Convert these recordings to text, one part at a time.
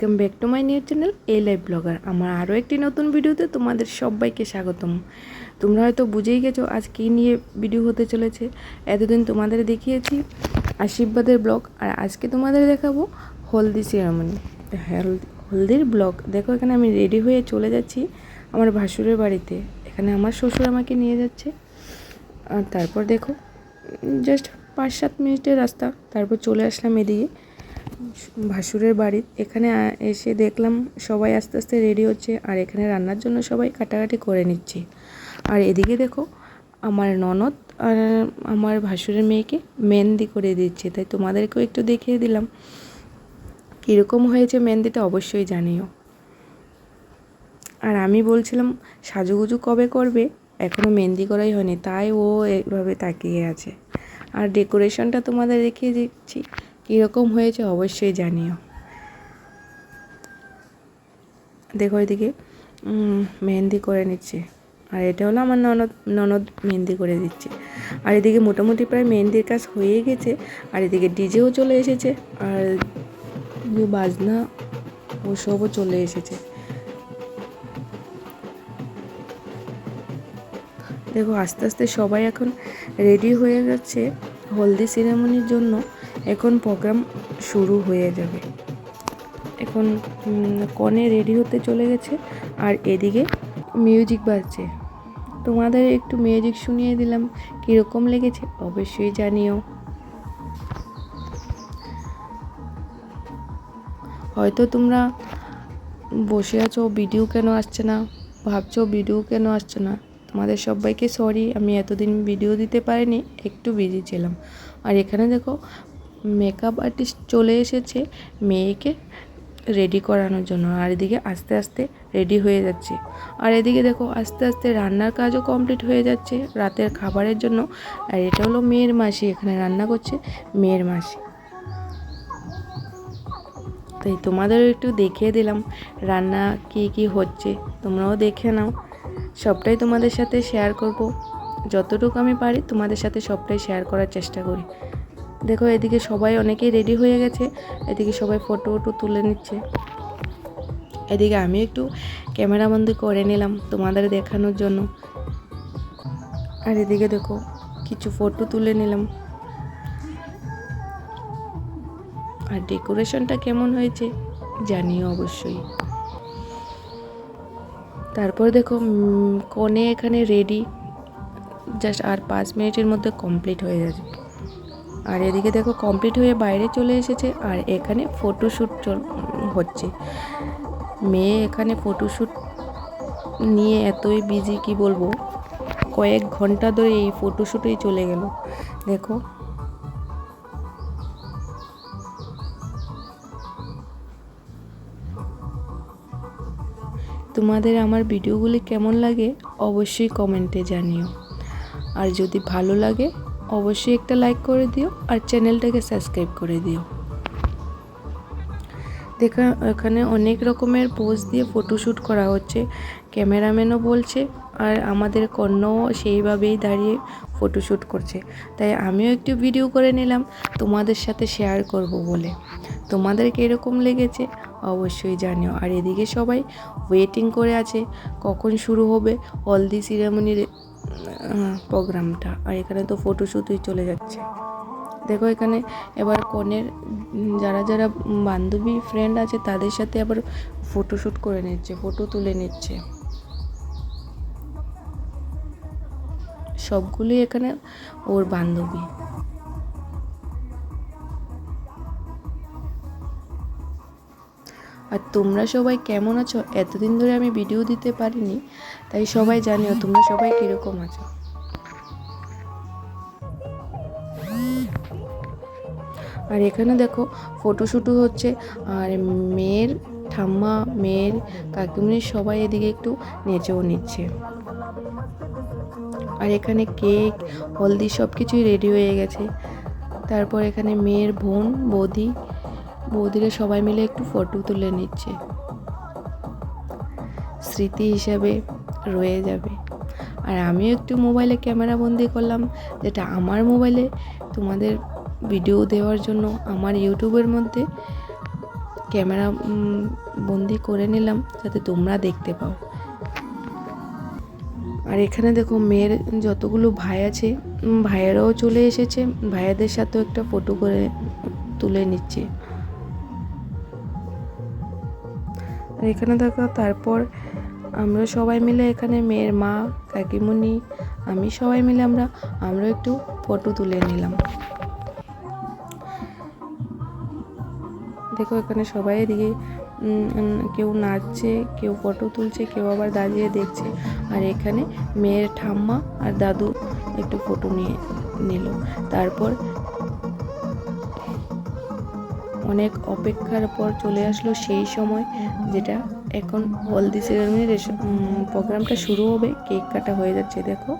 Welcome back to my new channel a live blogger. আমার আরও একটি নতুন ভিডিওতে তোমাদের সবাইকে স্বাগতম। তোমরা হয়তো বুঝেই গেছো আজ কী নিয়ে ভিডিও হতে চলেছে। এতদিন তোমাদের দেখিয়েছি আশীর্বাদের ব্লগ আর আজকে তোমাদের দেখাবো হলদি সেরামনি হলদির ব্লগ। দেখো এখানে আমি রেডি হয়ে চলে যাচ্ছি আমার ভাসুরের বাড়িতে। এখানে আমার শ্বশুর আমাকে নিয়ে যাচ্ছে। আর তারপর দেখো জাস্ট পাঁচ সাত মিনিটের রাস্তা। তারপর চলে আসলাম এদিকে। ভাসুরের বাড়ি। এখানে এসে দেখলাম সবাই আস্তে আস্তে রেডি হচ্ছে আর এখানে রান্নার জন্য সবাই কাটাকাটি করে নিচ্ছে। আর এদিকে দেখো, আমার ননদ আর আমার ভাসুরের মেয়েকে মেহেন্দি করে দিচ্ছে। তাই তোমাদেরকেও একটু দেখিয়ে দিলাম। কীরকম হয়েছে মেহেন্দিটা অবশ্যই জানিও। আর আমি বলছিলাম, সাজুগুজু কবে করবে? এখনও মেহেন্দি করাই হয়নি। তাই ও এইভাবে তাকিয়ে আছে। আর ডেকোরেশনটা তোমাদের দেখিয়ে দিচ্ছি। কীরকম হয়েছে অবশ্যই জানিও। দেখো এদিকে মেহেন্দি করে নিচ্ছে। আর এটা হলো আমার ননদ ননদ মেহেন্দি করে দিচ্ছে। আর এদিকে মোটামুটি প্রায় মেহেন্দির কাজ হয়ে গেছে। আর এদিকে ডিজেও চলে এসেছে। আর বাজনা ওসবও চলে এসেছে। দেখো আস্তে আস্তে সবাই এখন রেডি হয়ে যাচ্ছে হলদি সেরেমনির জন্য। এখন প্রোগ্রাম শুরু হয়ে যাবে। এখন কনে রেডি হতে চলে গেছে, আর এদিকে মিউজিক বাজছে। তোমাদের একটু মিউজিক শুনিয়ে দিলাম, কীরকম লেগেছে অবশ্যই জানিও। হয়তো তোমরা বসে আছো ভিডিও কেন আসছে না? ভাবছ ভিডিও কেন আসছে না? তোমাদের সবাইকে সরি আমি এতদিন ভিডিও দিতে পারিনি, একটু বিজি ছিলাম। আর এখানে দেখো মেকআপ আর্টিস্ট চলে এসেছে, মেয়েকে রেডি করানোর জন্য। আর এদিকে আস্তে আস্তে রেডি হয়ে যাচ্ছে। আর এদিকে দেখো, আস্তে আস্তে রান্নার কাজও কমপ্লিট হয়ে যাচ্ছে রাতের খাবারের জন্য। আর এটা হলো মেয়ের মাসি, এখানে রান্না করছে মেয়ের মাসি। তাই তোমাদেরও একটু দেখিয়ে দিলাম রান্না কি কি হচ্ছে। তোমরাও দেখে নাও। সবটাই তোমাদের সাথে শেয়ার করব। যতটুকু আমি পারি তোমাদের সাথে সবটাই শেয়ার করার চেষ্টা করি। দেখো, এদিকে সবাই অনেকেই রেডি হয়ে গেছে। এদিকে সবাই ফটো টটো তুলে নিচ্ছে। এদিকে আমি একটু ক্যামেরাবন্দি করে নিলাম তোমাদের দেখানোর জন্য। আর এদিকে দেখো, কিছু ফটো তুলে নিলাম। আর ডেকোরেশনটা কেমন হয়েছে জানিও অবশ্যই। তারপর দেখো কনে এখানে রেডি জাস্ট আর পাঁচ মিনিটের মধ্যে কমপ্লিট হয়ে যাবে আর এদিকে দেখো কমপ্লিট হয়ে বাইরে চলে এসেছে আর এখানে ফটোশ্যুট হচ্ছে। মেয়ে এখানে ফটোশ্যুট নিয়ে এতই বিজি কি বলব? কয়েক ঘণ্টা ধরে এই ফটোশ্যুটেই চলে গেল। দেখো। তোমাদের আমার ভিডিওগুলি কেমন লাগে? অবশ্যই কমেন্টে জানিও। আর যদি ভালো লাগে অবশ্যই একটা লাইক করে দিও আর চ্যানেলটাকে সাবস্ক্রাইব করে দিও। দেখা, এখানে অনেক রকমের পোজ দিয়ে ফটোশ্যুট করা হচ্ছে। ক্যামেরাম্যানও বলছে আর আমাদের কন্যাও সেইভাবেই দাঁড়িয়ে ফটোশ্যুট করছে। তাই আমিও একটু ভিডিও করে নিলাম, তোমাদের সাথে শেয়ার করব বলে। তোমাদের কীরকম লেগেছে অবশ্যই জানিও। আর এদিকে সবাই ওয়েটিং করে আছে, কখন শুরু হবে হলদি সিরামনির প্রোগ্রামটা। আর এখানে তো ফটোশ্যুটই চলে যাচ্ছে। দেখো এখানে এবার কনের যারা যারা বান্ধবী ফ্রেন্ড আছে, তাদের সাথে আবার ফটোশ্যুট করে নিচ্ছে ফটো তুলে নিচ্ছে। সবগুলি এখানে ওর বান্ধবী। তোমরা সবাই কেমন আছো? এতদিন ধরে আমি ভিডিও দিতে পারিনি, তাই সবাই জানিও তোমরা সবাই কীরকম আছো? আর এখানে দেখো ফটোশ্যুটও হচ্ছে, আর মেয়ের ঠাম্মা, মেয়ের কাকিমুনি সবাই এদিকে একটু নেচেও নিচ্ছে। আর এখানে কেক, হলদি সব কিছুই রেডি হয়ে গেছে। তারপর এখানে মেয়ের বোন, বৌদি বৌদিরা সবাই মিলে একটু ফটো তুলে নিচ্ছে। স্মৃতি হিসাবে রয়ে যাবে। আর আমিও একটু মোবাইলে ক্যামেরা বন্দি করলাম, যেটা আমার মোবাইলে তোমাদের ভিডিও দেওয়ার জন্য আমার ইউটিউবের মধ্যে ক্যামেরা বন্দি করে নিলাম, যাতে তোমরা দেখতে পাও। আর এখানে দেখো মেয়ের যতগুলো ভাই আছে ভাইয়েরাও চলে এসেছে, ভাইয়াদের সাথেও একটা ফটো করে তুলে নিচ্ছে। এখানে দেখো, তারপর আমরা সবাই মিলে এখানে মেয়ের মা কাকিমণি আমি সবাই মিলে আমরা আমরা একটু ফটো তুলে নিলাম। দেখো, এখানে সবাই এদিকে কেউ নাচছে, কেউ ফটো তুলছে, কেউ আবার দাঁড়িয়ে দেখছে। আর এখানে মেয়ের ঠাম্মা আর দাদু একটু ফটো নিয়ে নিল। তারপর অনেক অপেক্ষার পর চলে আসলো সেই সময় যেটা এখন হলদি সেরেমনির প্রোগ্রামটা শুরু হবে, কেক কাটা হয়ে যাচ্ছে, দেখো।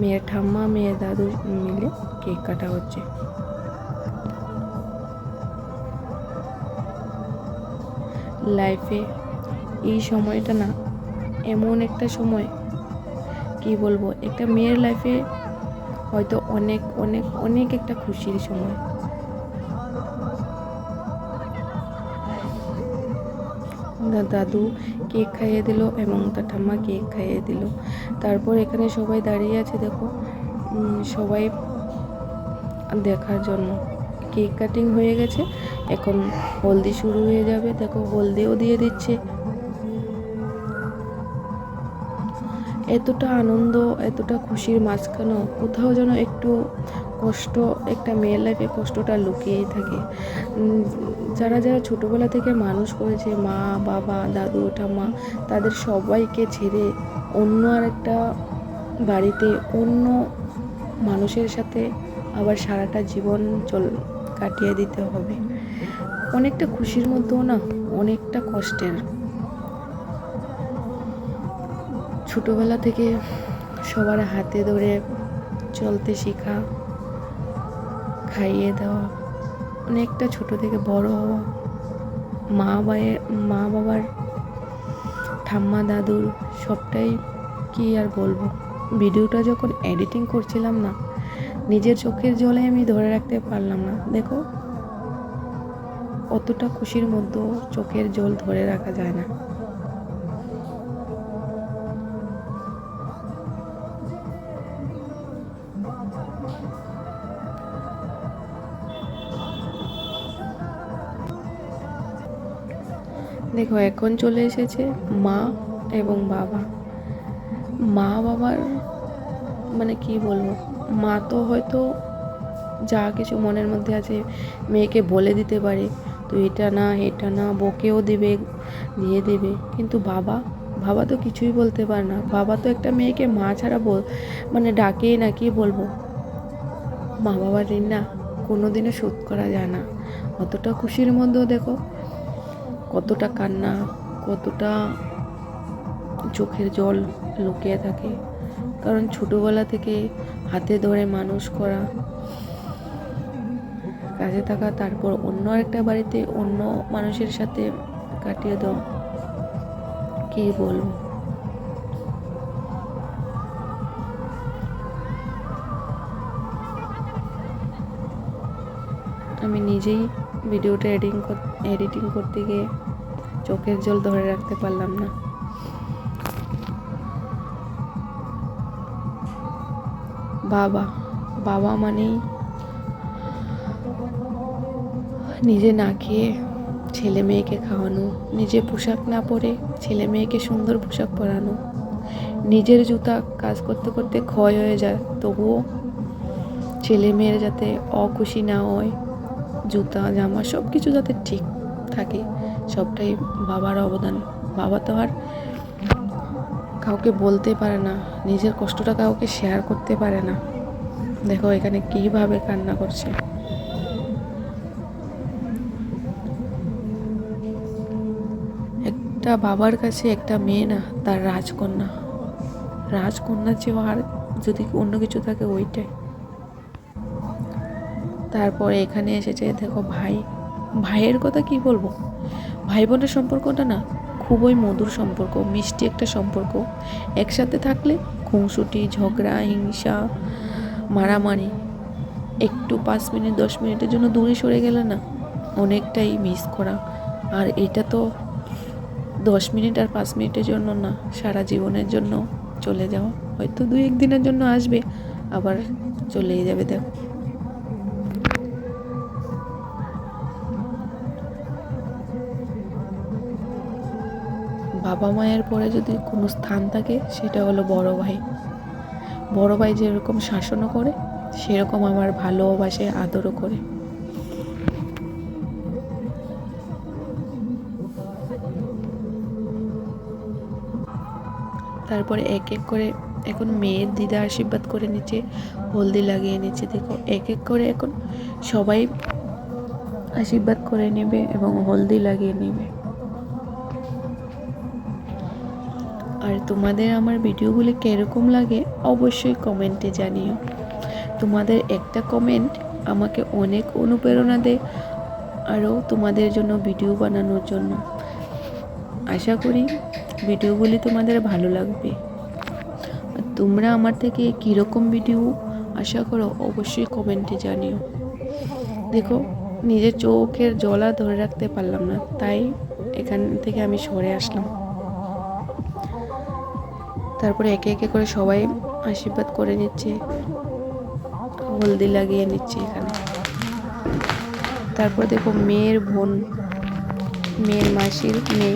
মেয়ের ঠাম্মা, মেয়ের দাদু মিলে কেক কাটা হচ্ছে। লাইফে এই সময়টা না, এমন একটা সময়, কি বলব, একটা মেয়ের লাইফে হয়তো অনেক অনেক অনেক একটা খুশির সময়। দা- দাদু? কেক খাইয়ে দিল এবং তার ঠাম্মা কেক খাইয়ে দিল। তারপর এখানে সবাই দাঁড়িয়ে আছে, দেখো। সবাই দেখার জন্য। কেক কাটিং হয়ে গেছে। এখন হলদি শুরু হয়ে যাবে। দেখো, হলদিও দিয়ে দিচ্ছে। এতটা আনন্দ, এতটা খুশির মাঝখানেও কোথাও যেন একটু কষ্ট, একটা মেয়ের লাইফে কষ্টটা লুকিয়েই থাকে। যারা যারা ছোটোবেলা থেকে মানুষ করেছে, মা, বাবা, দাদু, ঠাম্মা, তাদের সবাইকে ছেড়ে অন্য আর একটা বাড়িতে অন্য মানুষের সাথে আবার সারাটা জীবন চল কাটিয়ে দিতে হবে। অনেকটা খুশির মধ্যেও না, অনেকটা কষ্টের। ছোটোবেলা থেকে সবার হাতে ধরে চলতে শেখা, খাইয়ে দেওয়া অনেকটা ছোট থেকে বড় হওয়া। মা বায়ের মা বাবার, ঠাম্মা, দাদুর সবটাই কি আর বলব? ভিডিওটা যখন এডিটিং করছিলাম না, নিজের চোখের জলে আমি ধরে রাখতে পারলাম না। দেখো, অতটা খুশির মধ্যেও চোখের জল ধরে রাখা যায় না। দেখো, এখন চলে এসেছে মা এবং বাবা। মা, বাবার মানে কি বলব? মা তো হয়তো যা কিছু মনের মধ্যে আছে মেয়েকে বলে দিতে পারে, তো এটা না এটা না, বকেও দেবে, দিয়ে দেবে। কিন্তু বাবা বাবা তো কিছুই বলতে পারে না। বাবা তো একটা মেয়েকে মা ছাড়া বল মানে ডাকেই না, কি বলব? মা বাবার ঋণ না কোনো দিনও শোধ করা যায় না। অতটা খুশির মধ্যেও দেখো কতটা কান্না, কতটা চোখের জল লুকিয়ে থাকে। কারণ ছোটোবেলা থেকে হাতে ধরে মানুষ করা, কাজে থাকা, তারপর অন্য একটা বাড়িতে অন্য মানুষের সাথে কাটিয়ে দাও কি বলব? আমি নিজেই ভিডিওটা এডিটিং এডিটিং করতে গিয়ে চোখের জল ধরে রাখতে পারলাম না। বাবা বাবা মানেই নিজে না খেয়ে ছেলে মেয়েকে খাওয়ানো, নিজে পোশাক না পরে ছেলে মেয়েকে সুন্দর পোশাক পরানো। নিজের জুতা কাজ করতে করতে ক্ষয় হয়ে যায়, তবুও ছেলে মেয়ের যাতে অখুশি না হয়। জুতা, জামা সব কিছু যাতে ঠিক থাকে, সবটাই বাবার অবদান। বাবা তো আর কাউকে বলতে পারে না, নিজের কষ্টটা কাউকে শেয়ার করতে পারে না। দেখো এখানে কীভাবে কান্না করছে। একটা বাবার কাছে একটা মেয়ে না, তার রাজকন্যা। রাজকন্যার চেয়ে আর যদি অন্য কিছু থাকে ওইটাই। তারপরে এখানে এসেছে, দেখো ভাই। ভাইয়ের কথা কি বলব? ভাই বোনের সম্পর্কটা না খুবই মধুর সম্পর্ক, মিষ্টি একটা সম্পর্ক। একসাথে থাকলে খুনসুটি, ঝগড়া, হিংসা, মারামারি। একটু পাঁচ মিনিট, দশ মিনিটের জন্য দূরে সরে গেলে না অনেকটাই মিস করা। আর এটা তো দশ মিনিট আর পাঁচ মিনিটের জন্য না, সারা জীবনের জন্য চলে যাওয়া। হয়তো দুই এক দিনের জন্য আসবে, আবার চলেই যাবে, দেখো। বাবা মায়ের পরে যদি কোনো স্থান থাকে, সেটা হলো বড় ভাই। বড় ভাই যেরকম শাসনও করে, সেরকম আমার ভালোবাসে, আদরও করে। তারপরে এক এক করে এখন মেয়ের দিদা আশীর্বাদ করে নিচ্ছে হলদি লাগিয়ে নিচ্ছে দেখো, এক এক করে এখন সবাই আশীর্বাদ করে নেবে এবং হলদি লাগিয়ে নেবে। তোমাদের আমার ভিডিওগুলি কীরকম লাগে অবশ্যই কমেন্টে জানিও। তোমাদের একটা কমেন্ট আমাকে অনেক অনুপ্রেরণা দেয় আরও তোমাদের জন্য ভিডিও বানানোর জন্য। আশা করি ভিডিওগুলি তোমাদের ভালো লাগবে। তোমরা আমার থেকে কীরকম ভিডিও আশা করো অবশ্যই কমেন্টে জানিও। দেখো, নিজের চোখের জলা ধরে রাখতে পারলাম না, তাই এখান থেকে আমি সরে আসলাম। তারপরে একে একে করে সবাই আশীর্বাদ করে নিচ্ছে। হলদি লাগিয়ে নিচ্ছে এখানে। তারপর দেখো মেয়ের বোন, মেয়ের মাসির মেয়ে।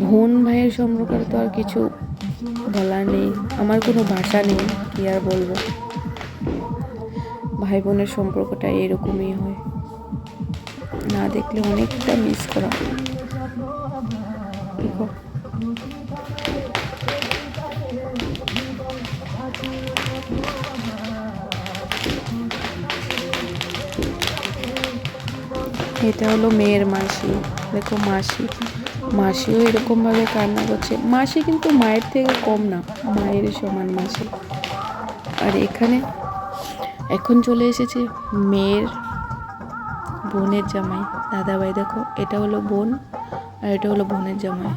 বোন ভাইয়ের সম্পর্কে তো আর কিছু বলার নেই। আমার কোনো ভাষা নেই, কি আর বলব? ভাই বোনের সম্পর্কটা এরকমই হয়। না দেখলে অনেকটা মিস করা এটা হলো মেয়ের মাসি। দেখো মাসি মাসিও এরকমভাবে কান্না করছে। মাসি কিন্তু মায়ের থেকে কম না মায়ের সমান মাসি। আর এখানে এখন চলে এসেছে মেয়ের বোনের জামাই। দাদাভাই, দেখো, এটা হলো বোন আর এটা হলো বোনের জামাই।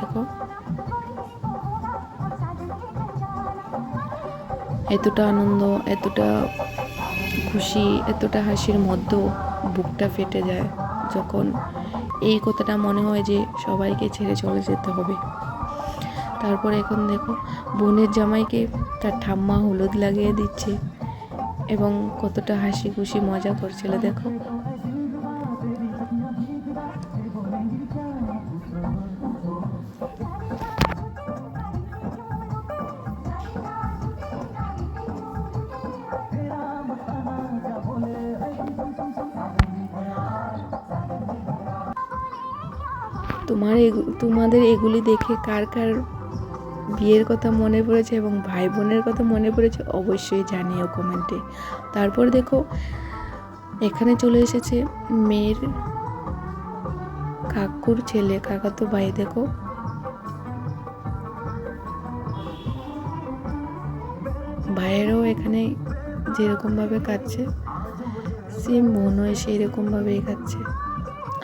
দেখো। এতটা আনন্দ, এতটা খুশি, এতটা হাসির মধ্যেও বুকটা ফেটে যায় যখন এই কথাটা মনে হয় যে সবাইকে ছেড়ে চলে যেতে হবে। তারপর এখন দেখো, বোনের জামাইকে তার ঠাম্মা হলুদ লাগিয়ে দিচ্ছে এবং কতটা হাসি খুশি মজা করছিল দেখো তোমার তোমাদের এগুলি দেখে কার কার বিয়ের কথা মনে পড়েছে এবং ভাই বোনের কথা মনে পড়েছে অবশ্যই জানিও কমেন্টে। তারপর দেখো, এখানে চলে এসেছে মেয়ের কাকুর ছেলে কাকা তো ভাই, দেখো। ভাইয়েরও এখানে যেরকমভাবে কাটছে সেম বোনও সেই রকমভাবেই কাটছে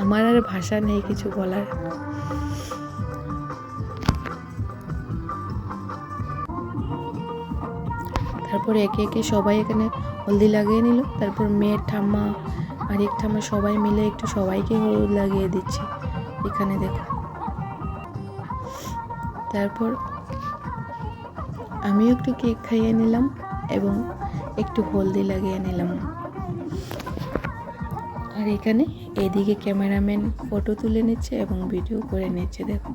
আমার আর ভাষা নেই কিছু বলার। তারপর একে একে সবাই এখানে হলদি লাগিয়ে নিল। তারপর মেয়ের ঠাম্মা আর এক ঠাম্মা সবাই মিলে একটু সবাইকে হলুদ লাগিয়ে দিচ্ছে। এখানে দেখো। তারপর আমিও একটু কেক খাইয়ে নিলাম এবং একটু হলদি লাগিয়ে নিলাম। আর এখানে এদিকে ক্যামেরাম্যান ফটো তুলে নিচ্ছে এবং ভিডিও করে নিচ্ছে, দেখো।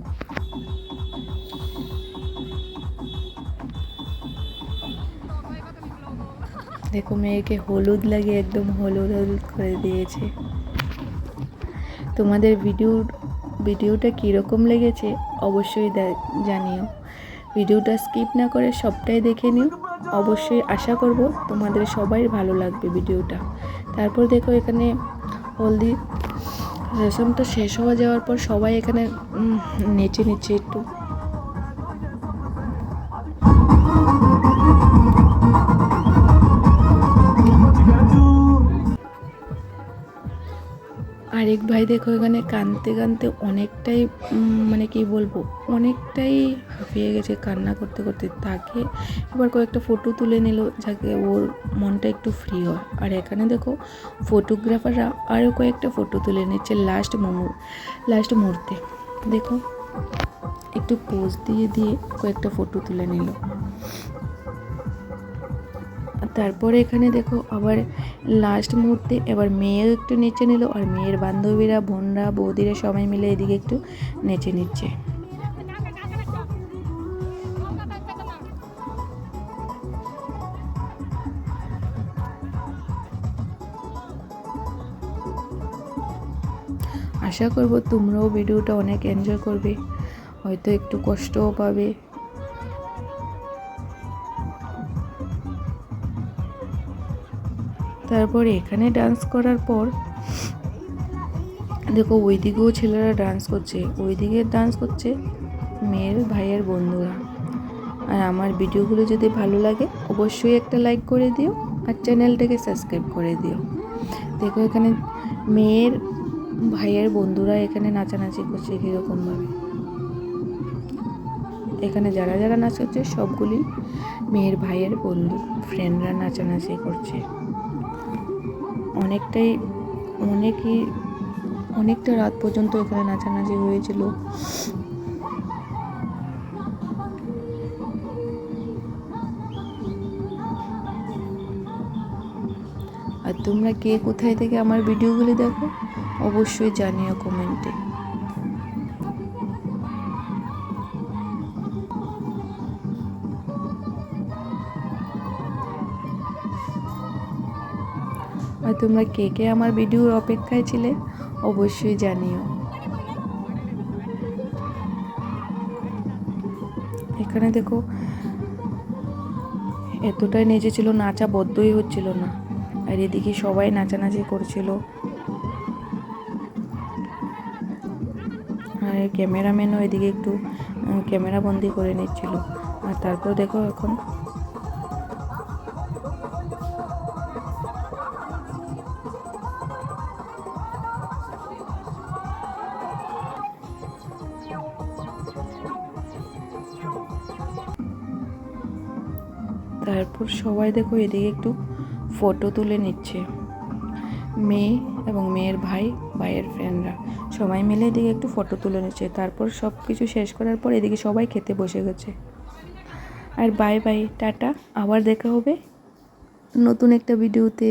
দেখো মেয়েকে হলুদ লাগিয়ে একদম হলুদ হলুদ করে দিয়েছে। তোমাদের ভিডিও, ভিডিওটা কীরকম লেগেছে অবশ্যই জানিও। ভিডিওটা স্কিপ না করে সবটাই দেখে নিও। অবশ্যই আশা করব তোমাদের সবাই ভালো লাগবে ভিডিওটা। তারপর দেখো এখানে হলদি, রেশমটা শেষ হয়ে যাওয়ার পর সবাই এখানে নেচে নিচ্ছে একটু। আরেক ভাই দেখো এখানে কানতে কানতে অনেকটাই মানে কি বলব, অনেকটাই হাঁপিয়ে গেছে কান্না করতে করতে। তাকে এবার কয়েকটা ফটো তুলে নিল যাতে ওর মনটা একটু ফ্রি হয়। আর এখানে দেখো ফটোগ্রাফাররা আরও কয়েকটা ফটো তুলে নিচ্ছে লাস্ট মোমো লাস্ট মুহূর্তে। দেখো, একটু পোজ দিয়ে দিয়ে কয়েকটা ফটো তুলে নিল। তারপরে এখানে দেখো আবার লাস্ট মুহূর্তে এবার মেয়েও একটু নেচে নিল আর মেয়ের বান্ধবীরা, বোনরা, বৌদিরা সবাই মিলে এদিকে একটু নেচে নিচ্ছে। আশা করব তোমরাও ভিডিওটা অনেক এনজয় করবে, হয়তো একটু কষ্টও পাবে। তারপর এখানে ডান্স করার পর, দেখো ওইদিকেও ছেলেরা ডান্স করছে, ওইদিকে ডান্স করছে মেয়ের ভাইয়ের বন্ধুরা। আর আমার ভিডিওগুলো যদি ভালো লাগে, অবশ্যই একটা লাইক করে দিও আর চ্যানেলটাকে সাবস্ক্রাইব করে দিও। দেখো এখানে মেয়ের ভাইয়ের বন্ধুরা এখানে নাচানাচি করছে কীরকমভাবে। এখানে যারা যারা নাচ করছে, সবগুলি মেয়ের ভাইয়ের বন্ধু ফ্রেন্ডরা নাচানাচি করছে। অনেকটাই, অনেকই, অনেকটা রাত পর্যন্ত এখানে নাচানাচি হয়েছিল। আর তোমরা কে কোথায় থেকে আমার ভিডিওগুলি দেখো, অবশ্যই জানিও কমেন্টে। আর তোমরা কে কে আমার ভিডিওর অপেক্ষায় ছিলে অবশ্যই জানিও। এখানে দেখো, এতটাই নেচেছিল, নাচা বদ্ধই হচ্ছিল না। আর এদিকে সবাই নাচানাচি করছিল। আর ক্যামেরাম্যানও এদিকে একটু ক্যামেরা বন্দি করে নিচ্ছিল। আর তারপর দেখো এখন তারপর সবাই দেখো এদিকে একটু ফটো তুলে নিচ্ছে। মেয়ে এবং মেয়ের ভাই, ভাইয়ের ফ্রেন্ডরা সবাই মিলে এদিকে একটু ফটো তুলে নিচ্ছে। তারপর সব কিছু শেষ করার পর এদিকে সবাই খেতে বসে গেছে। আর বাই বাই টাটা। আবার দেখা হবে নতুন একটা ভিডিওতে